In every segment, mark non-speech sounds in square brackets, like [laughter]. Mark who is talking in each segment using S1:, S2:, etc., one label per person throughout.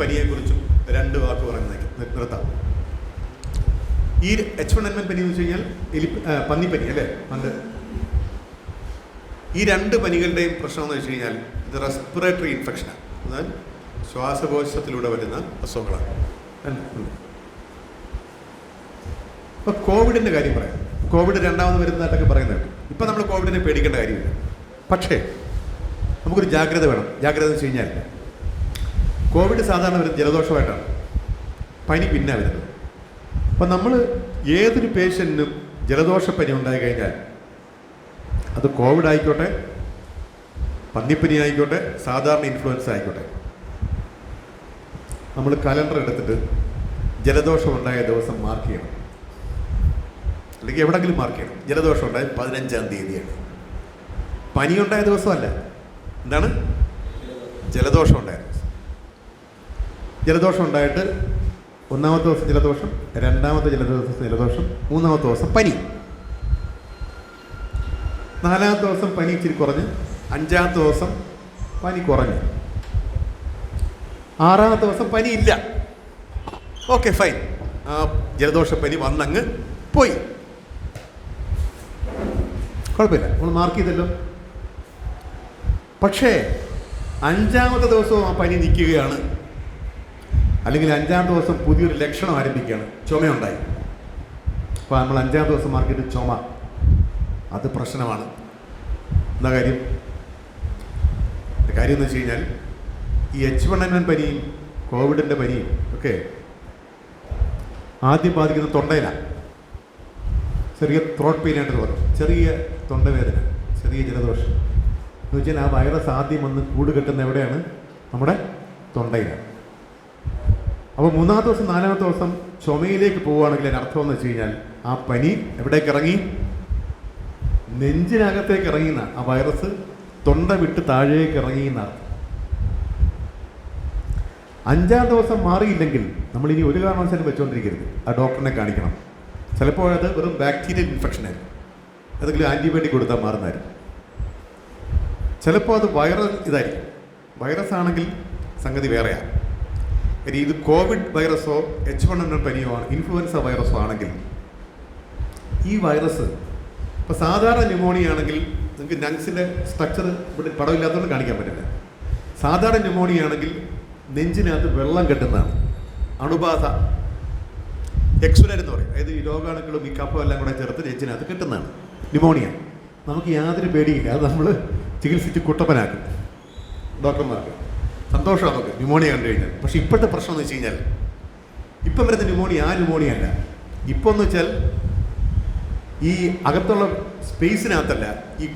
S1: പനിയെക്കുറിച്ചും രണ്ട് വാക്ക് പറയുന്നത് നിർത്താം. ഈ എച്ച് വൺ എൻ വൺ പനി എന്ന് വെച്ച് കഴിഞ്ഞാൽ എലി പന്നിപ്പനി അല്ലേ? പണ്ട് ഈ രണ്ട് പനികളുടെയും പ്രശ്നം എന്ന് വെച്ച് കഴിഞ്ഞാൽ ഇത് റെസ്പിറേറ്ററി ഇൻഫെക്ഷനാണ് അതായത് ശ്വാസകോശത്തിലൂടെ വരുന്ന അസുഖങ്ങളാണ്. ഇപ്പൊ കോവിഡിന്റെ കാര്യം പറയാം. കോവിഡ് രണ്ടാമത് വരുന്നതായിട്ടൊക്കെ പറയുന്നുണ്ട്. ഇപ്പൊ നമ്മൾ കോവിഡിനെ പേടിക്കേണ്ട കാര്യമില്ല. പക്ഷേ നമുക്കൊരു ജാഗ്രത വേണം. ജാഗ്രത എന്ന് വെച്ച് കഴിഞ്ഞാൽ കോവിഡ് സാധാരണ വരുന്നത് ജലദോഷമായിട്ടാണ്. പനി പിന്നെ വരുന്നത്. അപ്പം നമ്മൾ ഏതൊരു പേഷ്യന്റിനും ജലദോഷപ്പനി ഉണ്ടായി കഴിഞ്ഞാൽ അത് കോവിഡ് ആയിക്കോട്ടെ പന്നിപ്പനി ആയിക്കോട്ടെ സാധാരണ ഇൻഫ്ലുവൻസ് ആയിക്കോട്ടെ. നമ്മൾ കലണ്ടർ എടുത്തിട്ട് ജലദോഷം ഉണ്ടായ ദിവസം മാർക്ക് ചെയ്യണം. അല്ലെങ്കിൽ എവിടെങ്കിലും മാർക്ക് ചെയ്യണം. ജലദോഷം ഉണ്ടായ പതിനഞ്ചാം തീയതിയാണ്. പനി ഉണ്ടായ ദിവസമല്ല. എന്താണ്? ജലദോഷം ഉണ്ടായ ദിവസം ജലദോഷം ഉണ്ടായിട്ട് ഒന്നാമത്തെ ദിവസം ജലദോഷം രണ്ടാമത്തെ ജലദോഷം ജലദോഷം മൂന്നാമത്തെ ദിവസം പനി. നാലാമത്തെ ദിവസം പനി ഇച്ചിരി കുറഞ്ഞ് അഞ്ചാമത്തെ ദിവസം പനി കുറഞ്ഞ്. ആറാമത്തെ ദിവസം പനി ഇല്ല. ഓക്കെ ഫൈൻ ആ ജലദോഷപ്പനി വന്നങ്ങ് പോയി. കുഴപ്പമില്ല. നമ്മൾ മാർക്ക് ചെയ്തല്ലോ. പക്ഷേ അഞ്ചാമത്തെ ദിവസവും ആ പനി നിൽക്കുകയാണ്. അല്ലെങ്കിൽ അഞ്ചാം ദിവസം പുതിയൊരു ലക്ഷണം ആരംഭിക്കുകയാണ്. ചുമയുണ്ടായി. അപ്പോൾ നമ്മൾ അഞ്ചാം ദിവസം മാർക്കറ്റ് ചുമ. അത് പ്രശ്നമാണ്. എന്താ കാര്യം? കാര്യം എന്ന് വെച്ച് കഴിഞ്ഞാൽ ഈ എച്ച് വൺ എൻ വൺ പനിയും കോവിഡിന്റെ പനിയും ഒക്കെ ആദ്യം ബാധിക്കുന്ന തൊണ്ടയിലാണ് ചെറിയ ത്രോട്ട് പെയിൻ ആയിട്ട് തോന്നും. ചെറിയ തൊണ്ടവേദന ചെറിയ ജലദോഷം. എന്ന് വെച്ചാൽ ആ വൈറസ് ആദ്യം വന്ന് കൂട് കെട്ടുന്ന എവിടെയാണ്? നമ്മുടെ തൊണ്ടയിലാണ്. അപ്പോൾ മൂന്നാമത്തെ ദിവസം നാലാമത്തെ ദിവസം ചുമയിലേക്ക് പോവുകയാണെങ്കിൽ അതിന് അർത്ഥം എന്ന് വെച്ച് കഴിഞ്ഞാൽ ആ പനി എവിടേക്ക് ഇറങ്ങി? നെഞ്ചിനകത്തേക്ക് ഇറങ്ങിയെന്ന ആ വൈറസ് തൊണ്ട വിട്ട് താഴേക്ക് ഇറങ്ങിയെന്ന അഞ്ചാം ദിവസം മാറിയില്ലെങ്കിൽ നമ്മൾ ഇനി ഒരു കാരണവശാലും വെച്ചുകൊണ്ടിരിക്കരുത് ആ ഡോക്ടറിനെ കാണിക്കണം. ചിലപ്പോൾ അത് വെറും ബാക്ടീരിയൽ ഇൻഫെക്ഷൻ ആയിരിക്കും. ഏതെങ്കിലും ആന്റിബയോട്ടിക് കൊടുത്താൽ മാറുന്നതായിരിക്കും. ചിലപ്പോൾ അത് വൈറസ് ഇതായിരിക്കും. വൈറസ് ആണെങ്കിൽ സംഗതി വേറെയാണ്. ഇനി ഇത് കോവിഡ് വൈറസോ എച്ച് വൺ എൻ പനിയോ ആണ് ഇൻഫ്ലുവൻസ വൈറസോ ആണെങ്കിൽ ഈ വൈറസ് ഇപ്പോൾ സാധാരണ ന്യൂമോണിയ ആണെങ്കിൽ നിങ്ങൾക്ക് ലങ്സിന്റെ സ്ട്രക്ചർ ഇവിടെ പടമില്ലാത്തതുകൊണ്ട് കാണിക്കാൻ പറ്റില്ല. സാധാരണ ന്യൂമോണിയ ആണെങ്കിൽ നെഞ്ചിനകത്ത് വെള്ളം കെട്ടുന്നതാണ്. അണുബാധ. എക്സുലർ എന്ന് പറയും. അതായത് ഈ രോഗാണുക്കളും ഈ കപ്പും എല്ലാം കൂടെ ചേർത്ത് നെഞ്ചിനകത്ത് കെട്ടുന്നതാണ് ന്യൂമോണിയ നമുക്ക് യാതൊരു പേടിയില്ല അത് നമ്മൾ ചികിത്സിച്ച് കുട്ടപ്പനാക്കും. ഡോക്ടർമാർക്ക്. സന്തോഷം നമുക്ക് ന്യൂമോണിയ കണ്ടു കഴിഞ്ഞാൽ. പക്ഷേ ഇപ്പോഴത്തെ പ്രശ്നം എന്ന് വെച്ച് കഴിഞ്ഞാൽ ഇപ്പം വരുന്ന ന്യൂമോണിയ ആ ന്യൂമോണിയ അല്ല. ഇപ്പോൾ എന്ന് വെച്ചാൽ ഈ അകത്തുള്ള സ്പേസിനകത്തല്ല ഈ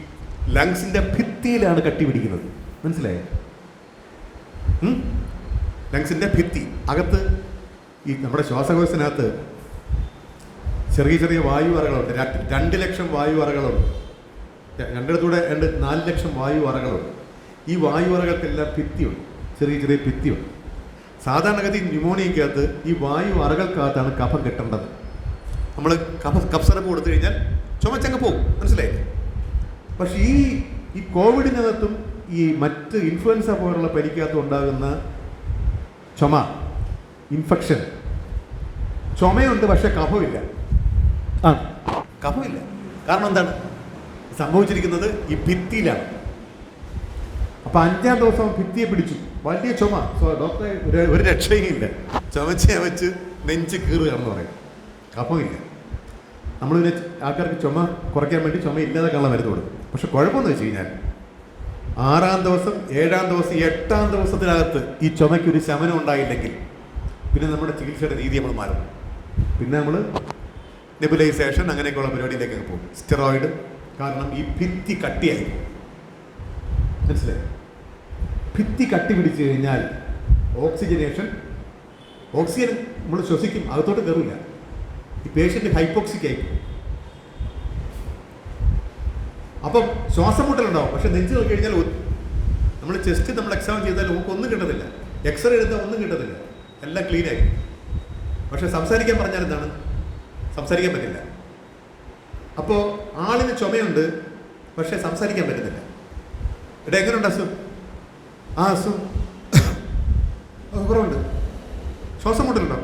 S1: ലങ്സിന്റെ ഭിത്തിയിലാണ് കട്ടി പിടിക്കുന്നത്. മനസ്സിലായോ? ലങ്സിന്റെ ഭിത്തി. അകത്ത് ഈ നമ്മുടെ ശ്വാസകോശത്തിനകത്ത് ചെറിയ ചെറിയ വായു അറകളുണ്ട് രണ്ട് ലക്ഷം വായു അറകളുണ്ട് ര- രണ്ടിടത്തൂടെ രണ്ട് നാല് ലക്ഷം വായു അറകളുണ്ട് ഈ വായു അറകൾക്കെല്ലാം ഭിത്തിയുണ്ട്. ചെറിയ ചെറിയ ഭിത്തിയുണ്ട് സാധാരണഗതി ന്യൂമോണിയക്കകത്ത് ഈ വായു അറകൾക്കകത്താണ് കഫം കെട്ടേണ്ടത്. നമ്മൾ കഫ കഫ് സിറപ്പ് കൊടുത്തു കഴിഞ്ഞാൽ ചുമച്ചങ്ങ് പോകും മനസ്സിലായി? പക്ഷേ ഈ ഈ കോവിഡിനകത്തും ഈ മറ്റ് ഇൻഫ്ലുവൻസ പോലുള്ള പനിക്കകത്തും ഉണ്ടാകുന്ന ചുമ ഇൻഫെക്ഷൻ ചുമയുണ്ട് പക്ഷെ കഫമില്ല. ആ. കഫമില്ല. കാരണം എന്താണ്? സംഭവിച്ചിരിക്കുന്നത് ഈ ഭിത്തിയിലാണ്. അപ്പം അഞ്ചാം ദിവസം ഭിത്തിയെ പിടിച്ചു. വലിയ ചുമ. ഡോക്ടറെ ഒരു- രക്ഷയും ഇല്ല ചുമച്ച് വെച്ച് നെഞ്ച് എന്ന് പറയും. കഫമില്ല നമ്മൾ പിന്നെ ആൾക്കാർക്ക് ചുമ കുറയ്ക്കാൻ വേണ്ടി ചുമ ഇല്ലാതെ മരുന്ന് കൊടുക്കും. പക്ഷെ കുഴപ്പമെന്ന് വെച്ച് കഴിഞ്ഞാൽ ആറാം ദിവസം ഏഴാം ദിവസം എട്ടാം ദിവസത്തിനകത്ത് ഈ ചുമയ്ക്ക് ഒരു ശമനം ഉണ്ടായില്ലെങ്കിൽ പിന്നെ നമ്മുടെ ചികിത്സയുടെ രീതി നമ്മൾ മാറും. പിന്നെ നമ്മൾ നെബുലൈസേഷൻ അങ്ങനെയൊക്കെയുള്ള പരിപാടിയിലേക്കൊക്കെ പോകും. സ്റ്റെറോയിഡ് കാരണം ഈ ഭിത്തി കട്ടിയായി മനസ്സിലായി? ഭിത്തി കട്ടി പിടിച്ചു കഴിഞ്ഞാൽ ഓക്സിജനേഷൻ ഓക്സിജൻ നമ്മൾ ശ്വസിക്കും അകത്തോട്ട് കയറില്ല. ഈ പേഷ്യന്റ് ഹൈപ്പോക്സിക് ആയി അപ്പം ശ്വാസം മുട്ടലുണ്ടാവും. പക്ഷെ നെഞ്ച് നോക്കി കഴിഞ്ഞാൽ നമ്മൾ ചെസ്റ്റ് നമ്മൾ എക്സാം ചെയ്താൽ നമുക്ക് ഒന്നും കിട്ടത്തില്ല. എക്സ്റേ എടുത്താൽ ഒന്നും കിട്ടത്തില്ല. എല്ലാം ക്ലീൻ ആയി. പക്ഷെ സംസാരിക്കാൻ പറഞ്ഞാൽ എന്താണ്? സംസാരിക്കാൻ പറ്റില്ല. അപ്പോൾ ആളിന് ചുമയുണ്ട് പക്ഷെ സംസാരിക്കാൻ പറ്റുന്നില്ല ഇവിടെ എങ്ങനെയുണ്ട് അസു ആ അത് കുറവുണ്ട്. ശ്വാസം മുട്ടലുണ്ടോ?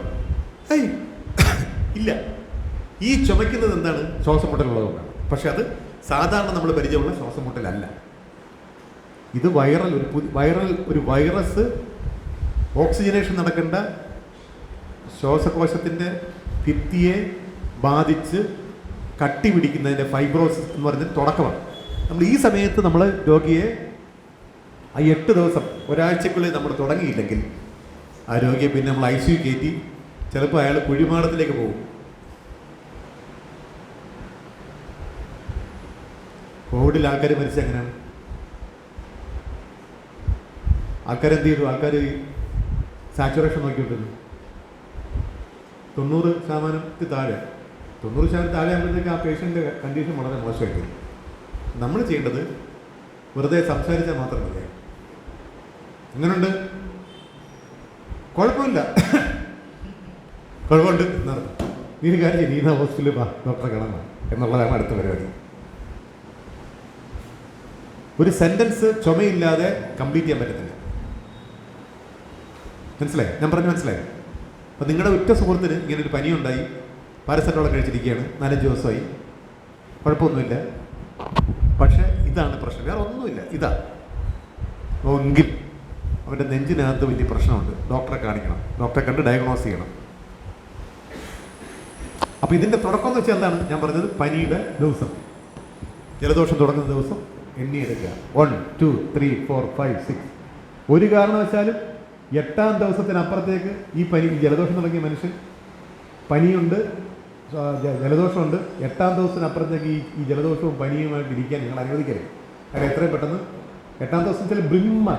S1: ഏയ്. ഇല്ല. ഈ ചുമയ്ക്കുന്നത് എന്താണ്? ശ്വാസം മുട്ടലുള്ളതുകൊണ്ടാണ് പക്ഷെ അത് സാധാരണ നമ്മൾ പരിചയമുള്ള ശ്വാസം മുട്ടലല്ല. ഇത് വൈറൽ ഒരു പുതിയ വൈറൽ ഒരു വൈറസ് ഓക്സിജനേഷൻ നടക്കേണ്ട ശ്വാസകോശത്തിന്റെ ഭിത്തിയെ ബാധിച്ച് കട്ടി പിടിക്കുന്നതിന്റെ ഫൈബ്രോസിസ് എന്ന് പറയുന്നത് തുടക്കമാണ്. നമ്മൾ ഈ സമയത്ത് നമ്മൾ രോഗിയെ ആ എട്ട് ദിവസം ഒരാഴ്ചക്കുള്ളിൽ നമ്മൾ തുടങ്ങിയില്ലെങ്കിൽ ആ രോഗിയെ പിന്നെ നമ്മൾ ഐ സി യു കയറ്റി ചിലപ്പോൾ അയാൾ കുഴിമാടത്തിലേക്ക് പോകും. കോവിഡിൽ ആൾക്കാർ മരിച്ച എങ്ങനെയാണ്? ആൾക്കാർ എന്ത് ചെയ്തു? ആൾക്കാർ സാച്ചുറേഷൻ നോക്കിക്കൊണ്ടിരുന്നു. തൊണ്ണൂറ് ശതമാനത്തിൽ താഴെ തൊണ്ണൂറ് ശതമാനം താഴെ ആകുമ്പോഴത്തേക്ക് ആ പേഷ്യന്റെ കണ്ടീഷൻ വളരെ മോശമായിട്ടുണ്ട് നമ്മൾ ചെയ്യേണ്ടത് വെറുതെ സംസാരിച്ചാൽ മാത്രം മതി എങ്ങനെയുണ്ട് കുഴപ്പമില്ല. കുഴപ്പമുണ്ട്. എന്നാണ് നീ ഒരു കാര്യം നീന നീ ഹോസ്പിറ്റലിൽ വാ. ഡോക്ടറെ കിടന്ന എന്നുള്ളതാണ് അടുത്ത പരിപാടി. ഒരു സെന്റൻസ് ചുമയില്ലാതെ കംപ്ലീറ്റ് ചെയ്യാൻ പറ്റത്തില്ല. മനസ്സിലായി? ഞാൻ പറഞ്ഞു മനസ്സിലായി. അപ്പം നിങ്ങളുടെ ഉറ്റ സുഹൃത്തിന് ഇങ്ങനെ ഒരു പനിയുണ്ടായി. പാരസെറ്റോളം കഴിച്ചിരിക്കുകയാണ്. നാലഞ്ച് ദിവസമായി. കുഴപ്പമൊന്നുമില്ല. പക്ഷേ ഇതാണ് പ്രശ്നം. വേറെ ഒന്നുമില്ല. ഇതാ. എങ്കിൽ അവന്റെ നെഞ്ചിനകത്ത് വലിയ പ്രശ്നമുണ്ട്. ഡോക്ടറെ കാണിക്കണം. ഡോക്ടറെ കണ്ട് ഡയഗ്നോസ് ചെയ്യണം. അപ്പോൾ ഇതിന്റെ തുടക്കം എന്ന് വെച്ചാൽ എന്താണ്? ഞാൻ പറഞ്ഞത് പനിയുടെ ദിവസം. ജലദോഷം തുടങ്ങുന്ന ദിവസം എണ്ണി എണ്ണിയെടുക്കുക one two three four five six ഒരു കാരണവശാലും എട്ടാം ദിവസത്തിനപ്പുറത്തേക്ക് ഈ പനി ജലദോഷം തുടങ്ങിയ മനുഷ്യൻ പനിയുണ്ട്. ജലദോഷമുണ്ട്. എട്ടാം ദിവസത്തിനപ്പുറത്തേക്ക് ഈ ഈ ജലദോഷവും പനിയുമായിട്ട് ഇരിക്കാൻ നിങ്ങൾ അനുവദിക്കരുത്. കാരണം എത്രയും പെട്ടെന്ന് എട്ടാം ദിവസം ചില ബ്രിമ്മ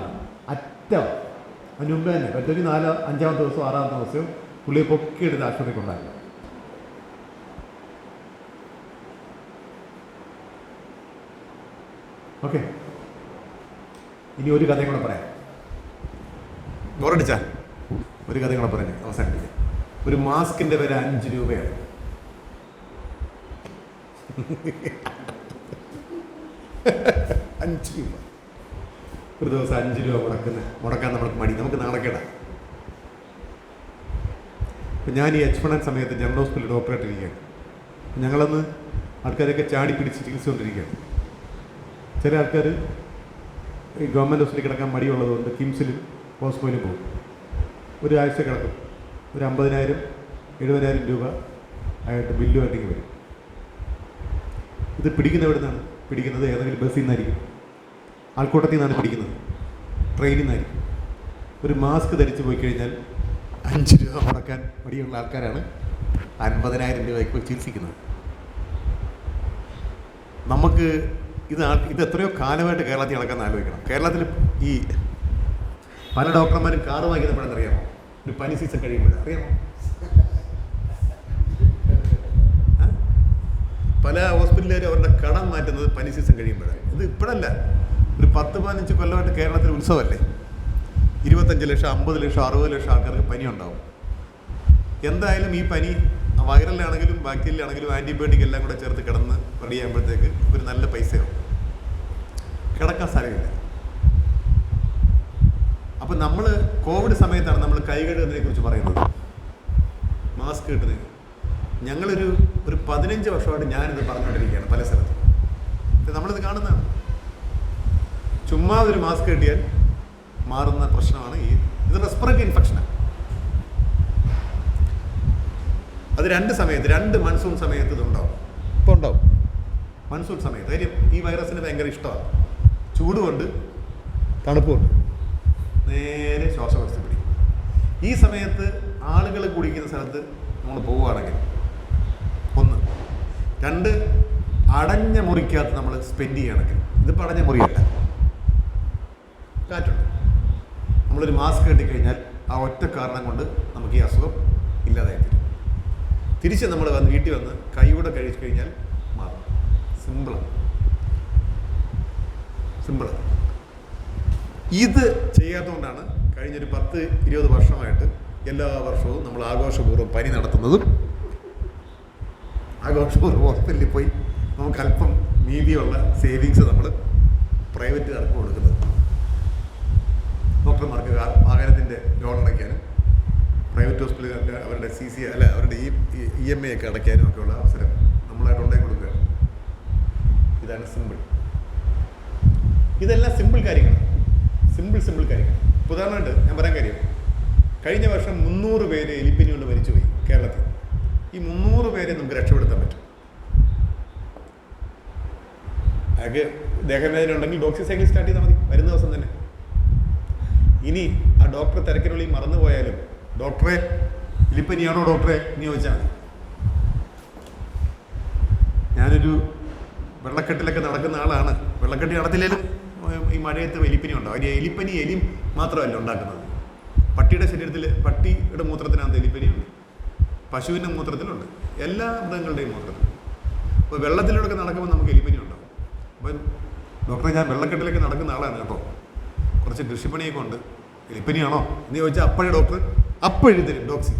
S1: അറ്റം അതിന് മുമ്പേ തന്നെ പറ്റൊരു നാലോ അഞ്ചാമത്തെ ദിവസവും ആറാമത്തെ ദിവസവും പുള്ളിയെ പൊക്കിയെടുത്ത് ആശുപത്രി കൊണ്ടാക്കുക ഓക്കെ. ഇനി ഒരു കഥയും കൂടെ പറയാം. ബോറടിച്ചാൽ ഒരു കഥയും കൂടെ പറയാം അവസാനിപ്പിക്കാം. ഒരു മാസ്കിന്റെ വില അഞ്ച് രൂപയാണ്. [laughs] അഞ്ച് രൂപ. ഒരു ദിവസം അഞ്ച് രൂപ മുടക്കുന്ന മുടക്കാൻ നമുക്ക് മടി. നമുക്ക് നാണക്കേടാ ഇപ്പം ഞാൻ ഈ എച്ച് സമയത്ത് ജനറൽ ഹോസ്പിറ്റലിൽ ഡോക്ടറായിട്ടിരിക്കുകയാണ് ഞങ്ങളന്ന് ആൾക്കാരൊക്കെ ചാടി പിടിച്ച് ചികിത്സിച്ചുകൊണ്ടിരിക്കുകയാണ്. ചില ആൾക്കാർ ഈ ഗവൺമെന്റ് ഹോസ്പിറ്റലിൽ കിടക്കാൻ മടിയുള്ളതുകൊണ്ട് കിംസിലും ഹോസ്പിറ്റലിലും പോകും. ഒരു കിടക്കും. ഒരു അമ്പതിനായിരം എഴുപതിനായിരം രൂപ ആയിട്ട് ബില്ലുമായിട്ട് ഇങ്ങ് വരും. ഇത് പിടിക്കുന്ന എവിടെ നിന്നാണ് പിടിക്കുന്നത്. ഏതെങ്കിലും ബസ്സിൽ നിന്നായിരിക്കും. ആൾക്കൂട്ടത്തിൽ നിന്നാണ് പിടിക്കുന്നത്. ട്രെയിനിൽ നിന്നായിരിക്കും. ഒരു മാസ്ക് ധരിച്ച് പോയി കഴിഞ്ഞാൽ അഞ്ച് രൂപ മുടക്കാൻ മടിയുള്ള ആൾക്കാരാണ് അൻപതിനായിരം രൂപയ്ക്ക് ചികിത്സിക്കുന്നത്. നമുക്ക് ഇത് ഇത് എത്രയോ കാലമായിട്ട് കേരളത്തിൽ നടക്കാൻ ആലോചിക്കണം. കേരളത്തിൽ ഈ പല ഡോക്ടർമാരും കാറ് വാങ്ങിക്കുന്നപ്പോഴെന്ന് അറിയാമോ ഒരു പനി സീസൺ കഴിയുമ്പോൾ അറിയാമോ? പല ഹോസ്പിറ്റലുകാരും അവരുടെ കടം മാറ്റുന്നത് പനി സീസൺ കഴിയുമ്പോഴാണ് ഇത് ഇപ്പോഴല്ല. ഒരു പത്ത് പതിനഞ്ച് കൊല്ലമായിട്ട് കേരളത്തിൽ ഉത്സവമല്ലേ? ഇരുപത്തഞ്ച് ലക്ഷം അമ്പത് ലക്ഷം അറുപത് ലക്ഷം ആൾക്കാർക്ക് പനി ഉണ്ടാവും എന്തായാലും ഈ പനി വൈറലാണെങ്കിലും ബാക്ടീരിയലാണെങ്കിലും ആന്റിബയോട്ടിക് എല്ലാം കൂടെ ചേർത്ത് കിടന്ന് റെഡി ചെയ്യുമ്പോഴത്തേക്ക് ഒരു നല്ല പൈസയാവും. കിടക്കാൻ സ്ഥലമില്ല. അപ്പം നമ്മൾ കോവിഡ് സമയത്താണ് നമ്മൾ കൈ കഴുകുന്നതിനെ കുറിച്ച് പറയുന്നത്. മാസ്ക് കിട്ടുന്നത് ഞങ്ങളൊരു ഒരു പതിനഞ്ച് വർഷമായിട്ട് ഞാനിത് പറഞ്ഞുകൊണ്ടിരിക്കുകയാണ് പല സ്ഥലത്തും. നമ്മളിത് കാണുന്നതാണ്. ചുമ്മാ ഒരു മാസ്ക് കിട്ടിയാൽ മാറുന്ന പ്രശ്നമാണ് ഈ ഇത് റെസ്പിറേറ്ററി ഇൻഫെക്ഷനാണ് അത് രണ്ട് സമയത്ത് രണ്ട് മൺസൂൺ സമയത്ത് ഇതുണ്ടാവും. ഇപ്പോൾ ഉണ്ടാവും. മൺസൂൺ സമയത്ത്. കാര്യം ഈ വൈറസിന് ഭയങ്കര ഇഷ്ടമാണ്. ചൂടുകൊണ്ട് തണുപ്പുണ്ട് നേരെ ശ്വാസവ്യവസ്ഥ പിടിക്കും. ഈ സമയത്ത് ആളുകൾ കുടിക്കുന്ന സ്ഥലത്ത് നമ്മൾ പോവുകയാണെങ്കിൽ രണ്ട് അടഞ്ഞ മുറിക്കകത്ത് നമ്മൾ സ്പെൻഡ് ചെയ്യണമെങ്കിൽ ഇതിപ്പോൾ അടഞ്ഞ മുറിയല്ല. കാറ്റുണ്ട് നമ്മളൊരു മാസ്ക് കെട്ടിക്കഴിഞ്ഞാൽ ആ ഒറ്റ കാരണം കൊണ്ട് നമുക്ക് ഈ അസുഖം ഇല്ലാതായി തരും. തിരിച്ച് നമ്മൾ വന്ന് വീട്ടിൽ വന്ന് കൈകൂടെ കഴിച്ചു കഴിഞ്ഞാൽ മാറും. സിമ്പിളാണ് സിമ്പിളാണ് ഇത് ചെയ്യാത്തതുകൊണ്ടാണ് കഴിഞ്ഞൊരു പത്ത് ഇരുപത് വർഷമായിട്ട് എല്ലാ വർഷവും നമ്മൾ ആഘോഷപൂർവം പനി നടത്തുന്നതും ആഘോഷപൂർവം ഹോസ്പിറ്റലിൽ പോയി നമുക്ക് അല്പം നീതിയുള്ള സേവിങ്സ് നമ്മൾ പ്രൈവറ്റുകാർക്ക് കൊടുക്കുന്നത്. ഡോക്ടർമാർക്ക് വാഹനത്തിന്റെ ലോൺ അടയ്ക്കാനും പ്രൈവറ്റ് ഹോസ്പിറ്റലുകാർക്ക് അവരുടെ സി സി അല്ല അവരുടെ ഇ ഇ എം ഐ ഒക്കെ അടയ്ക്കാനും ഒക്കെയുള്ള അവസരം നമ്മളായിട്ട് കൊടുക്കുക. ഇതാണ് സിമ്പിൾ ഇതെല്ലാം സിമ്പിൾ കാര്യങ്ങളാണ്. സിമ്പിൾ സിമ്പിൾ കാര്യങ്ങൾ. ഉദാഹരണമായിട്ട് ഞാൻ പറയാൻ കാര്യം. കഴിഞ്ഞ വർഷം മുന്നൂറ് പേര് എലിപ്പനി കൊണ്ട് മരിച്ചുപോയി കേരളത്തിൽ. ഈ മുന്നൂറ് പേരെ നമുക്ക് രക്ഷപ്പെടുത്താൻ പറ്റും. അയാൾക്ക് ദേഹവേദന ഉണ്ടെങ്കിൽ ഡോക്സി സൈക്കിൾ സ്റ്റാർട്ട് ചെയ്താൽ മതി. വരുന്ന ദിവസം തന്നെ. ഇനി ആ ഡോക്ടർ തിരക്കിനുള്ളിൽ മറന്നുപോയാലും ഡോക്ടറെ എലിപ്പനിയാണോ ഡോക്ടറെ എന്ന് ചോദിച്ചാൽ മതി. ഞാനൊരു വെള്ളക്കെട്ടിലൊക്കെ നടക്കുന്ന ആളാണ്. വെള്ളക്കെട്ടി നടത്തില്ലേലും ഈ മഴയത്ത് എലിപ്പനി ഉണ്ടാവും അതിന് എലിപ്പനി എലി മാത്രമല്ല ഉണ്ടാക്കുന്നത്. പട്ടിയുടെ ശരീരത്തിൽ പട്ടിയുടെ മൂത്രത്തിനകത്ത് എലിപ്പനിയുണ്ട് പശുവിന്റെ മൂത്രത്തിലുണ്ട്. എല്ലാ മൃഗങ്ങളുടെയും മൂത്രത്തിൽ. അപ്പോൾ വെള്ളത്തിലൂടെ നടക്കുമ്പോൾ നമുക്ക് എലിപ്പനി ഉണ്ടാവും അപ്പം ഡോക്ടറെ ഞാൻ വെള്ളക്കെട്ടിലേക്ക് നടക്കുന്ന ആളാണ് കേട്ടോ. കുറച്ച് കൃഷിപ്പണിയൊക്കെ ഉണ്ട്. എലിപ്പനിയാണോ? എന്ന് ചോദിച്ചാൽ അപ്പോഴേ ഡോക്ടർ അപ്പോഴും തരും ഡോക്സി.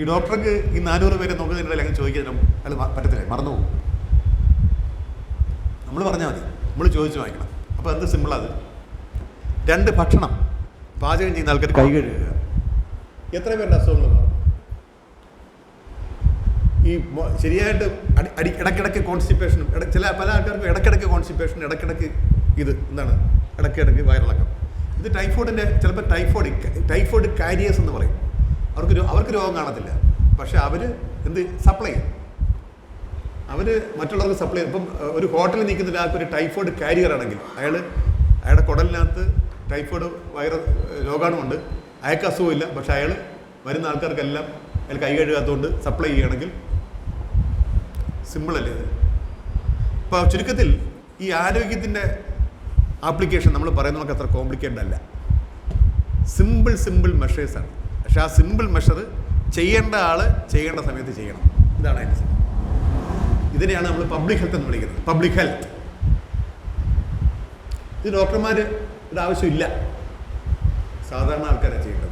S1: ഈ ഡോക്ടർക്ക് ഈ നാനൂറ് പേരെ നോക്കുന്നതിനിടയിൽ അങ്ങനെ ചോദിക്കാനും അല്ല പറ്റത്തില്ലേ മറന്നു പോകും. നമ്മൾ പറഞ്ഞാൽ മതി. നമ്മൾ ചോദിച്ചു വാങ്ങിക്കണം. അപ്പോൾ എന്ത് സിമ്പിളാത് രണ്ട് ഭക്ഷണം പാചകം ചെയ്യുന്ന ആൾക്കാർ കൈ കഴുകുക എത്ര പേരുടെ അസുഖങ്ങൾ മാറും? ഈ ശരിയായിട്ട് അടി ഇടയ്ക്കിടയ്ക്ക് കോൺസ്റ്റിപ്പേഷനും ചില പല ആൾക്കാർക്കും ഇടയ്ക്കിടയ്ക്ക് കോൺസ്റ്റിപ്പേഷൻ ഇടയ്ക്കിടയ്ക്ക് ഇത് എന്താണ് ഇടയ്ക്കിടയ്ക്ക് വയറിളക്കം. ഇത് ടൈഫോയിഡിന്റെ ചിലപ്പോൾ ടൈഫോയിഡ് ടൈഫോയിഡ് കാരിയേഴ്സ് എന്ന് പറയും. അവർക്ക് അവർക്ക് രോഗം കാണത്തില്ല. പക്ഷെ അവർ എന്ത് സപ്ലൈ ചെയ്യും. അവർ മറ്റുള്ളവർക്ക് സപ്ലൈ ചെയ്യും. ഇപ്പം ഒരു ഹോട്ടലിൽ നിൽക്കുന്ന ഒരാൾക്ക് ഒരു ടൈഫോയിഡ് കാരിയർ ആണെങ്കിൽ അയാൾ അയാളുടെ കുടലിനകത്ത് ടൈഫോയിഡ് വൈറസ് രോഗാണുമുണ്ട് അയാൾക്ക് അസുഖമില്ല പക്ഷെ അയാൾ വരുന്ന ആൾക്കാർക്കെല്ലാം അയാൾ കൈ കഴുകാത്തതുകൊണ്ട് സപ്ലൈ ചെയ്യണമെങ്കിൽ സിമ്പിളല്ലേ അത് അപ്പോൾ ചുരുക്കത്തിൽ ഈ ആരോഗ്യത്തിന്റെ ആപ്ലിക്കേഷൻ നമ്മൾ പറയുന്നതൊക്കെ അത്ര കോംപ്ലിക്കേറ്റഡ് അല്ല. സിമ്പിൾ സിമ്പിൾ മെഷേഴ്സാണ് പക്ഷെ ആ സിമ്പിൾ മെഷർ ചെയ്യേണ്ട ആൾ ചെയ്യേണ്ട സമയത്ത് ചെയ്യണം. ഇതാണ് അതിന്റെ ഇതിനെയാണ് നമ്മൾ പബ്ലിക് ഹെൽത്ത് എന്ന് വിളിക്കുന്നത്. പബ്ലിക് ഹെൽത്ത് ഇത് ഡോക്ടർമാർ ഇത് ആവശ്യമില്ല. സാധാരണ ആൾക്കാരെ ചെയ്യേണ്ടത്.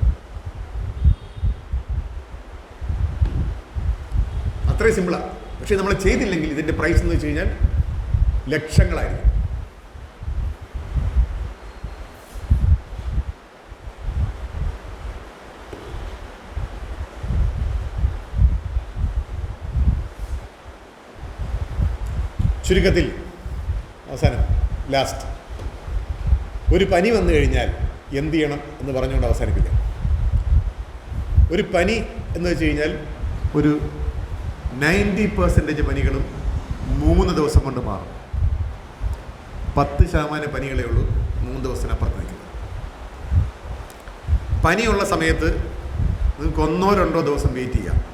S1: അത്രയും സിമ്പിളാണ് പക്ഷേ നമ്മൾ ചെയ്തില്ലെങ്കിൽ ഇതിന്റെ പ്രൈസ് എന്ന് വെച്ച് കഴിഞ്ഞാൽ ലക്ഷങ്ങളായിരിക്കും. ചുരുക്കത്തിൽ അവസാനം ലാസ്റ്റ് ഒരു പനി വന്നു കഴിഞ്ഞാൽ എന്ത് ചെയ്യണം എന്ന് പറഞ്ഞുകൊണ്ട് അവസാനിപ്പിക്കാം. ഒരു പനി എന്ന് വെച്ച് കഴിഞ്ഞാൽ ഒരു നയന്റി പെർസെന്റേജ് പനികളും മൂന്ന് ദിവസം കൊണ്ട് മാറും. പത്ത് ശതമാനം പനികളേ ഉള്ളൂ മൂന്ന് ദിവസത്തിനപ്പുറത്ത് നിൽക്കുന്നത് പനിയുള്ള സമയത്ത് നിങ്ങൾക്ക് ഒന്നോ രണ്ടോ ദിവസം വെയിറ്റ് ചെയ്യാം.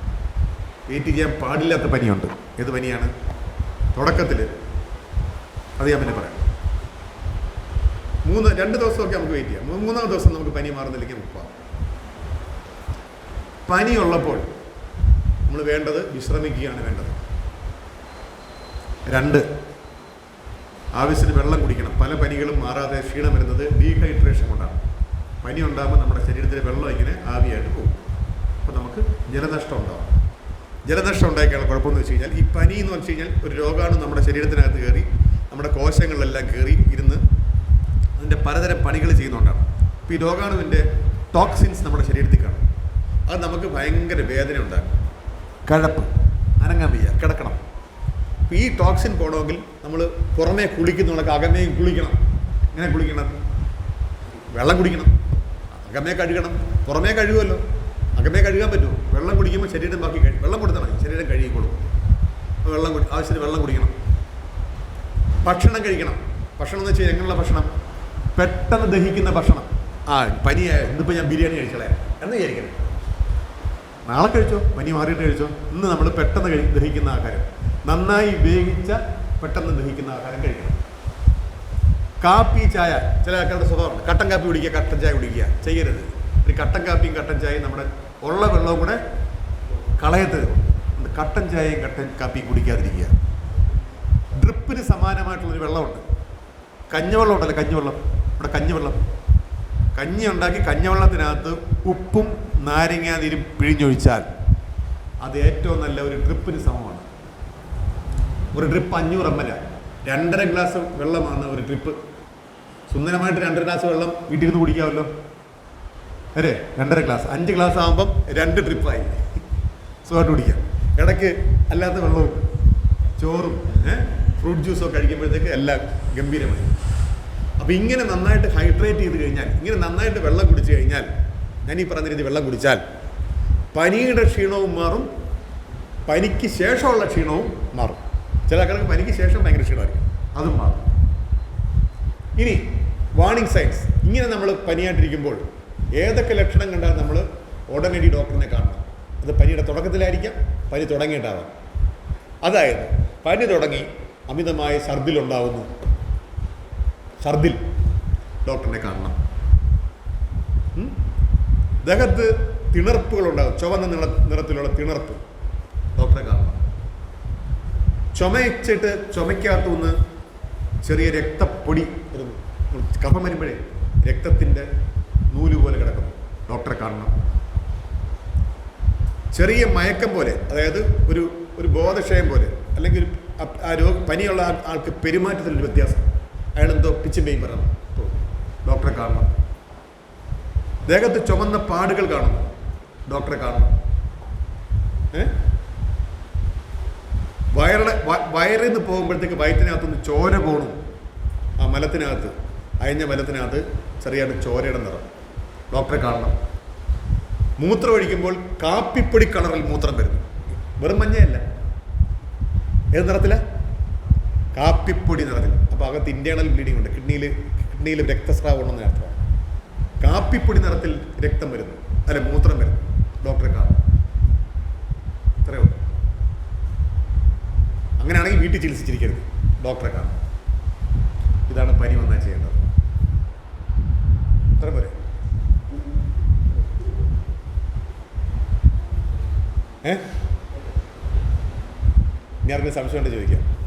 S1: വെയിറ്റ് ചെയ്യാൻ പാടില്ലാത്ത പനിയുണ്ട്. ഏത് പനിയാണ്? തുടക്കത്തിൽ അത് ഞാൻ പിന്നെ പറയാം. മൂന്ന് രണ്ട് ദിവസമൊക്കെ നമുക്ക് വെയിറ്റ് ചെയ്യാം. മൂന്നാം ദിവസം നമുക്ക് പനി മാറുന്നില്ലെങ്കിൽ നമുക്ക് പോകാം. പനിയുള്ളപ്പോൾ നമ്മൾ വേണ്ടത് വിശ്രമിക്കുകയാണ് വേണ്ടത്. രണ്ട് ആവശ്യത്തിന് വെള്ളം കുടിക്കണം. പല പനികളും മാറാതെ ക്ഷീണം വരുന്നത് ഡീഹൈഡ്രേഷൻ കൊണ്ടാണ്. പനി ഉണ്ടാകുമ്പോൾ നമ്മുടെ ശരീരത്തിലെ വെള്ളം ഇങ്ങനെ ആവിയായിട്ട് പോകും. അപ്പോൾ നമുക്ക് ജലനഷ്ടം ഉണ്ടാകും ജലനഷ്ടം ഉണ്ടായിക്കാനുള്ള കുഴപ്പമെന്ന് വെച്ച് കഴിഞ്ഞാൽ ഈ പനി എന്ന് വെച്ച് കഴിഞ്ഞാൽ ഒരു രോഗമാണ് നമ്മുടെ ശരീരത്തിനകത്ത് കയറി നമ്മുടെ കോശങ്ങളിലെല്ലാം കയറി ഇരുന്ന് പലതരം പണികൾ ചെയ്യുന്നുണ്ടാണ് അപ്പോൾ ഈ രോഗാണുവിന്റെ ടോക്സിൻസ് നമ്മുടെ ശരീരത്തിൽ കാണും അത് നമുക്ക് ഭയങ്കര വേദന ഉണ്ടാകും കഴപ്പ് അനങ്ങാൻ വയ്യ കിടക്കണം. അപ്പോൾ ഈ ടോക്സിൻ പോകണമെങ്കിൽ നമ്മൾ പുറമേ കുളിക്കുന്നവർക്ക് അകമേ കുളിക്കണം. എങ്ങനെ കുളിക്കണം? വെള്ളം കുടിക്കണം. അകമേ കഴുകണം. പുറമേ കഴുകുമല്ലോ. അകമേ കഴുകാൻ പറ്റുമോ? വെള്ളം കുടിക്കുമ്പോൾ ശരീരം ബാക്കി കഴിയും വെള്ളം കൊടുത്താൽ മതി. ശരീരം കഴുകിക്കോളും. വെള്ളം കുടി ആവശ്യത്തിന് വെള്ളം കുടിക്കണം. ഭക്ഷണം കഴിക്കണം. ഭക്ഷണം എന്ന് വെച്ചാൽ എങ്ങനെയുള്ള ഭക്ഷണം? പെട്ടെന്ന് ദഹിക്കുന്ന ഭക്ഷണം. ആ പനിയായ ഇന്നിപ്പോൾ ഞാൻ ബിരിയാണി കഴിച്ചളയാ എന്ന് വിചാരിക്കണം നാളെ കഴിച്ചോ? പനി മാറിയിട്ട് കഴിച്ചോ? ഇന്ന് നമ്മൾ പെട്ടെന്ന് കഴി ദഹിക്കുന്ന ആഹാരം. നന്നായി വേവിച്ച പെട്ടെന്ന് ദഹിക്കുന്ന ആഹാരം കഴിക്കണം. കാപ്പി ചായ ചില ആൾക്കാരുടെ സ്വഭാവമുണ്ട്. കട്ടൻ കാപ്പി കുടിക്കുക കട്ടൻ ചായ കുടിക്കുക. ചെയ്യരുത്. ഒരു കട്ടൻ കാപ്പിയും കട്ടൻ ചായയും നമ്മുടെ ഉള്ള വെള്ളവും കൂടെ അതുകൊണ്ട് കട്ടൻ ചായയും കട്ടൻ കാപ്പിയും കുടിക്കാതിരിക്കുക. ഡ്രിപ്പിന് സമാനമായിട്ടുള്ളൊരു വെള്ളമുണ്ട്. കഞ്ഞവെള്ളം ഉണ്ടല്ലോ കഞ്ഞിവെള്ളം. നമ്മുടെ കഞ്ഞിവെള്ളം കഞ്ഞി ഉണ്ടാക്കി കഞ്ഞവെള്ളത്തിനകത്ത് ഉപ്പും നാരങ്ങാനീരും പിഴിഞ്ഞൊഴിച്ചാൽ അത് ഏറ്റവും നല്ല ഒരു ഡ്രിപ്പിന് സമമാണ്. ഒരു ഡ്രിപ്പ് അഞ്ഞൂറ് എം എൽ രണ്ടര ഗ്ലാസ് വെള്ളമാണ് ഒരു ഡ്രിപ്പ്. സുന്ദരമായിട്ട് രണ്ടര ഗ്ലാസ് വെള്ളം വീട്ടിൽ നിന്ന് കുടിക്കാമല്ലോ. അല്ലേ? രണ്ടര ഗ്ലാസ്. അഞ്ച് ഗ്ലാസ് ആകുമ്പം രണ്ട് ട്രിപ്പായി സുഖമായിട്ട് കുടിക്കാം. ഇടയ്ക്ക് അല്ലാത്ത വെള്ളവും ചോറും ഫ്രൂട്ട് ജ്യൂസൊക്കെ കഴിക്കുമ്പോഴത്തേക്ക് എല്ലാം ഗംഭീരമായി. അപ്പോൾ ഇങ്ങനെ നന്നായിട്ട് ഹൈഡ്രേറ്റ് ചെയ്ത് കഴിഞ്ഞാൽ ഇങ്ങനെ നന്നായിട്ട് വെള്ളം കുടിച്ചു കഴിഞ്ഞാൽ ഞാൻ ഈ പറഞ്ഞ രീതി വെള്ളം കുടിച്ചാൽ പനിയുടെ ക്ഷീണവും മാറും പനിക്ക് ശേഷമുള്ള ക്ഷീണവും മാറും. ചില ആൾക്കാർക്ക് പനിക്ക് ശേഷം ഭയങ്കര ക്ഷീണമായിരിക്കും. അതും മാറും. ഇനി വാർണിംഗ് സൈൻസ് ഇങ്ങനെ നമ്മൾ പനിയായിട്ടിരിക്കുമ്പോൾ ഏതൊക്കെ ലക്ഷണം കണ്ടാൽ നമ്മൾ ഉടനടി ഡോക്ടറിനെ കാണണം. അത് പനിയുടെ തുടക്കത്തിലായിരിക്കാം പനി തുടങ്ങിയിട്ടാവാം. അതായത് പനി തുടങ്ങി അമിതമായ ഛർദിലുണ്ടാവുന്നു. ഛർദിൽ ഡോക്ടറിനെ കാണണം. ദേഹത്ത് തിണർപ്പുകളുണ്ടാകും. ചുവന്ന നിറ നിറത്തിലുള്ള തിണർപ്പ് ഡോക്ടറെ കാണണം. ചുമച്ചിട്ട് ചുമയ്ക്കകത്തുനിന്ന് ചെറിയ രക്തപ്പൊടി വരുന്നു കഫം വരുമ്പോഴേ രക്തത്തിന്റെ നൂൽ പോലെ കിടക്കുന്നു ഡോക്ടറെ കാണണം. ചെറിയ മയക്കം പോലെ അതായത് ഒരു ഒരു ബോധക്ഷയം പോലെ അല്ലെങ്കിൽ ഒരു ആ രോഗ പനിയുള്ള ആൾ- ആൾക്ക് പെരുമാറ്റത്തിലൊരു വ്യത്യാസം. അയാളെന്തോ പിച്ചും പെയും പറയണം ഡോക്ടറെ കാണണം. ദേഹത്ത് ചുമന്ന പാടുകൾ കാണുന്നു ഡോക്ടറെ കാണണം. ഏ? വയറിൽ നിന്ന് പോകുമ്പോഴത്തേക്ക് വയറ്റിനകത്തുനിന്ന് ചോര പോണു. ആ മലത്തിനകത്ത് അയഞ്ഞ മലത്തിനകത്ത് ചെറിയാണ് ചോരയുടെ നിറം. ഡോക്ടറെ കാണണം. മൂത്രം ഒഴിക്കുമ്പോൾ കാപ്പിപ്പൊടി കളറിൽ മൂത്രം വരുന്നു. വെറും മഞ്ഞയല്ല. ഏത് നിറത്തില? കാപ്പിപ്പൊടി നിറഞ്ഞു അപ്പോൾ അകത്ത് ഇന്റേണൽ ബ്ലീഡിംഗ് ഉണ്ട്. കിഡ്നിയിൽ കിഡ്നിയിൽ രക്തസ്രാവം ഉണ്ടെന്ന് അർത്ഥമാണ് കാപ്പിപ്പൊടി നിറത്തിൽ രക്തം വരുന്നു. അല്ലെ മൂത്രം വരുന്നു. ഡോക്ടറെ കാണും. ഇത്രയേ ഉള്ളൂ. അങ്ങനെയാണെങ്കിൽ വീട്ടിൽ ചികിത്സിച്ചിരിക്കരുത്. ഡോക്ടറെ കാണും. ഇതാണ് പനി വന്നാൽ ചെയ്യേണ്ടത്. ഇത്ര പോരെ. ഏ? ആർക്കും സംശയം ഉണ്ട് ചോദിക്കാം.